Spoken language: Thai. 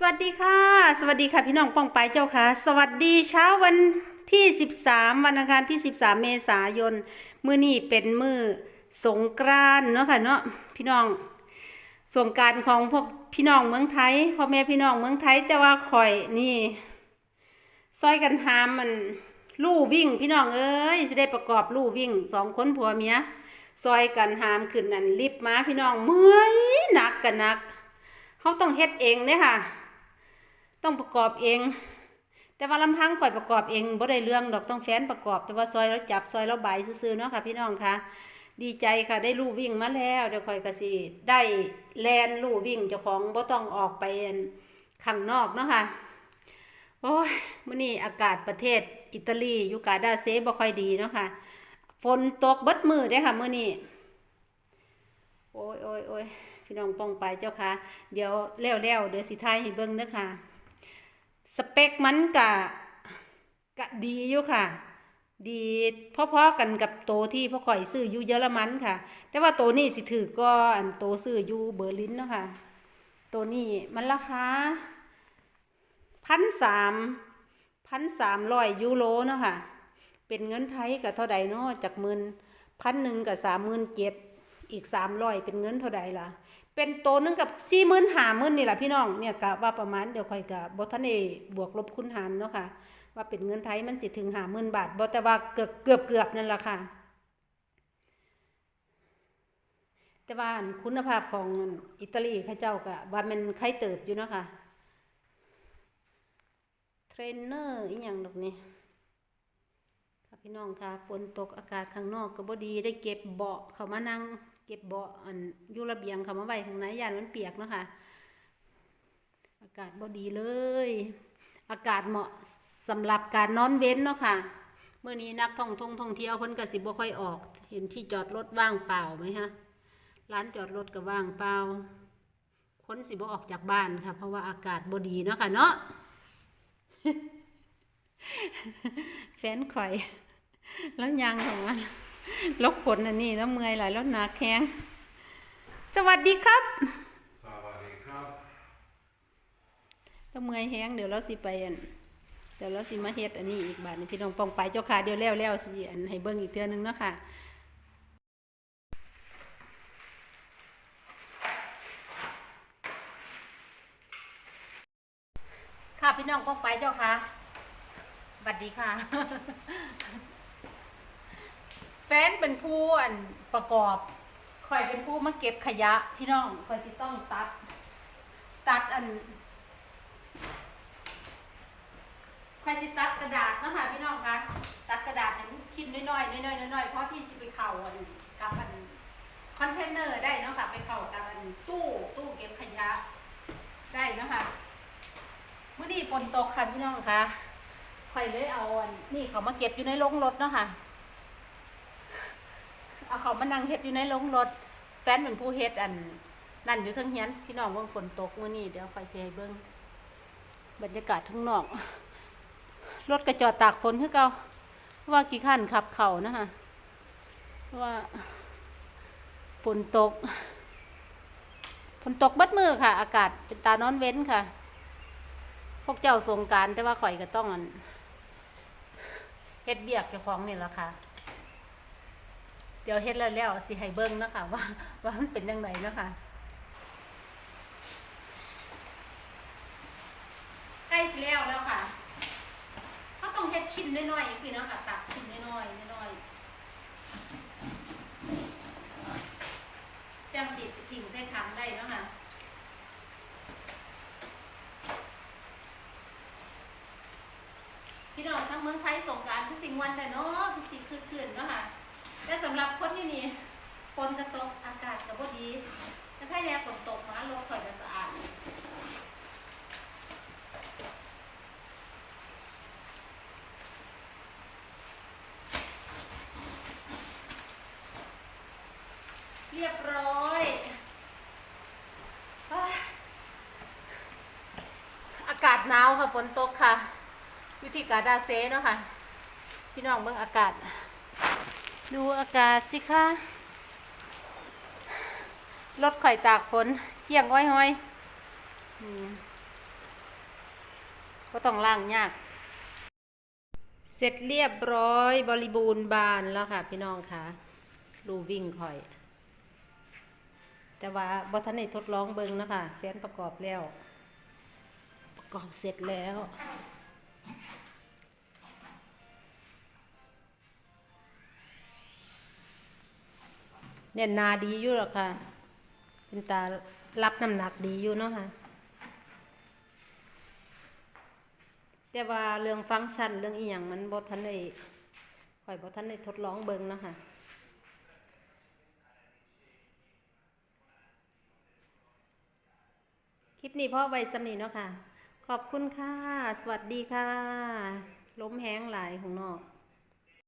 สวัสดีค่ะ สวัสดีค่ะพี่น้องป้องไปเจ้าค่ะ สวัสดีเช้าวันที่ 13 วันอังคารที่ 13 เมษายนมื้อนี้เป็นมื้อสงกรานต์เนาะค่ะเนาะพี่น้องสงการของพวกพี่น้องเมืองไทยพ่อแม่พี่น้องเมืองไทยแต่ว่าข่อยนี่ซอยกันหามมันลู่วิ่ง พี่น้องเอ้ยสิได้ประกอบลู่วิ่งสองคนผัวเมียซอยกันหามขึ้นนั่นลิฟต์มาพี่น้องเมื่อยหนักกันหนักเขาต้องเฮ็ดเองเนี่ยค่ะ ต้องประกอบเอง แต่ว่าลำพังข่อยประกอบเองบ่ได้เรื่องดอกต้องแฟนประกอบ แต่ว่าซอยแล้วจับซอยแล้วใบซื่อๆเนาะค่ะพี่น้องค่ะ ดีใจค่ะได้ลู่วิ่งมาแล้วเดี๋ยวข่อยก็สิได้แลนลู่วิ่งเจ้าของบ่ต้องออกไปข้างนอกเนาะค่ะโอ้ยมื้อนี้อากาศประเทศอิตาลีอยู่กาดาเซบ่ค่อยดีเนาะค่ะฝนตกเบิดมือเด้ค่ะมื้อนี้โอ้ยโอ้ยโอ้ยพี่น้องป้องไปเจ้าค่ะ เดี๋ยวแล้วแล้วเดี๋ยวสิทายให้เบิ่งเด้อค่ะ สเปคมันกะกะดีอยู่ค่ะ ดีพอๆกันกับโตที่พ่อข่อยซื้ออยู่เยอรมันค่ะ แต่ว่าโตนี้สิถือก็อันโตซื้ออยู่เบอร์ลินเนาะค่ะโตนี้มันราคาพันสามพันสามร้อยยูโรเนาะค่ะ เป็นเงินไทยกับเท่าใดเนาะจากหมื่นพันหนึ่งกับสามหมื่นเจ็ดอีกสามร้อยเป็นเงินเท่าใดล่ะ เป็นโตหนึงกับสี่หมื่นหาหมื่นนี่แหละพี่น้องเนี่ยกะว่าประมาณเดี๋ยวค่อยกะบทันเอบวกลบคูณหารเนาะค่ะ ว่าเป็นเงินไทยมันสิถึงหาหมื่นบาทบแต่ว่าเกือบเกือบเกือบนั่นแหละค่ะ แต่ว่าคุณภาพของอิตาลีเขาเจ้าก็ว่ามันใครเติบอยู่เนาะค่ะเทรนเนอร์อีหยังดอกนี่ค่ะพี่น้องค่ะฝนตกอากาศข้างนอกก็บ่ดีได้เก็บเบาะเขามานั่ง เก็บเบาะอันอยู่ระเบียงเขามาไว้ข้างในยานมันเปียกเนาะค่ะ อากาศบ่ดีเลย อากาศเหมาะสำหรับการนอนเว้นเนาะค่ะเมื่อนี้นักท่องท่องท่องเที่ยวเพิ่นก็สิบ่ค่อยออก เห็นที่จอดรถว่างเปล่าไหมคะร้านจอดรถก็ว่างเปล่าคนสิบ่ออกจากบ้านค่ะ เพราะว่าอากาศบ่ดีเนาะค่ะเนาะแฟนข่อย แล้วยางของมัน ลกขนอันนี้แล้วเมื่อยหลายแล้วหนักแข้งสวัสดีครับ สวัสดีครับแล้วเมื่อยแห้งเดี๋ยวเราสิไปอันเดี๋ยวเราสิมาเฮ็ดอันนี้อีกบาทหนึงพี่น้องปองไปเจ้าค่ะเดี๋ยวแล้วแล้วสิอันให้เบิ่งอีกเทื่อนึงเนาะค่ะค่ะพี่น้องปองไปเจ้าค่ะสวัสดีค่ะ แฟนเป็นผู้อันประกอบคอยเป็นผู้มาเก็บขยะพี่น้องคอยที่ต้องตัด ตัดอันคอยสิตัดกระดาษนะคะพี่น้องคะตัดกระดาษอันชิ้นน้อยๆน้อยๆน้อยๆเพราะที่สิไปเข่าอันกับอันคอนเทนเนอร์ได้นะคะไปเข่ากับอันตู้ตู้เก็บขยะได้นะคะเมื่อนี้ฝนตกค่ะพี่น้องคะคอยเลยเอาอันนี่เขามาเก็บอยู่ในโรงรถเนาะค่ะ เอาเขามานั่งเฮ็ดอยู่ในโรงรถ แฟนเป็นผู้เฮ็ดอัน นั่นอยู่ทั้งเฮียนพี่น้องเบิ่งฝนตกมื้อนี้เดี๋ยวคอยสิให้เบิ่งบรรยากาศข้งนอก รถก็จอดตากฝนคือเก่าเพราว่ากี่คันขับเข้านะคะว่าฝนตกฝนตกบัดมือค่ะ อากาศเป็นตานอนเว้นค่ะ พวกเจ้าสงการแต่ว่าข่อยก็ต้องอันเฮ็ดเบียกเจ้าของนี่แหละค่ะ ดี๋ยวเฮ็ดแล้วแล้วสิให้เบิ่งเนาะคะว่าว่ามันเป็นยังไงเนาะคะใกล้สิแล้วแล้วค่ะเขาต้องเฮ็ดชิ้นน้อยๆสิเนาะค่ะตักชิ้นน้อยๆน้อยๆจังสิทิ้งใส่ถังได้เนาะค่ะพี่น้องทั้งเมืองไทยสงการคือสิ่งวันแต่เนาะคือสิคือคืนเนาะค่ะ แต่สำหรับคนอยู่นี่ฝนกระตกอากาศก็บ่ดีแต่ถ้าแย่ฝนตกมารถข่อยจะสะอาดเรียบร้อยเฮ้ยอากาศหนาวค่ะฝนตกค่ะ อยู่ที่กาดาเซเนาะค่ะ พี่น้องเบิ่งอากาศ ดูอากาศสิคะรถข่ตากฝนเกี่ยงห้อยห้อยๆก็ต้องล่างยาก เสร็จเรียบร้อยบริบูรณ์บานแล้วค่ะ พี่น้องค่ะรูวิ่งคอย แต่ว่าบอทันในทดลองเบิงนะคะแฟนประกอบแล้ว ประกอบเสร็จแล้ว เนี่ยนาดีอยู่หรอกค่ะ เป็นตารับน้ำหนักดีอยู่เนาะค่ะ แต่ว่าเรื่องฟังก์ชันเรื่องอีหยังมันบ่ทันได้ข่อยบ่ทันได้ทดลองเบิ่งเนาะค่ะคลิปนี้พ่อไว้สำนีเนาะค่ะ ขอบคุณค่ะ สวัสดีค่ะ ล้มแห้งหลายของนอก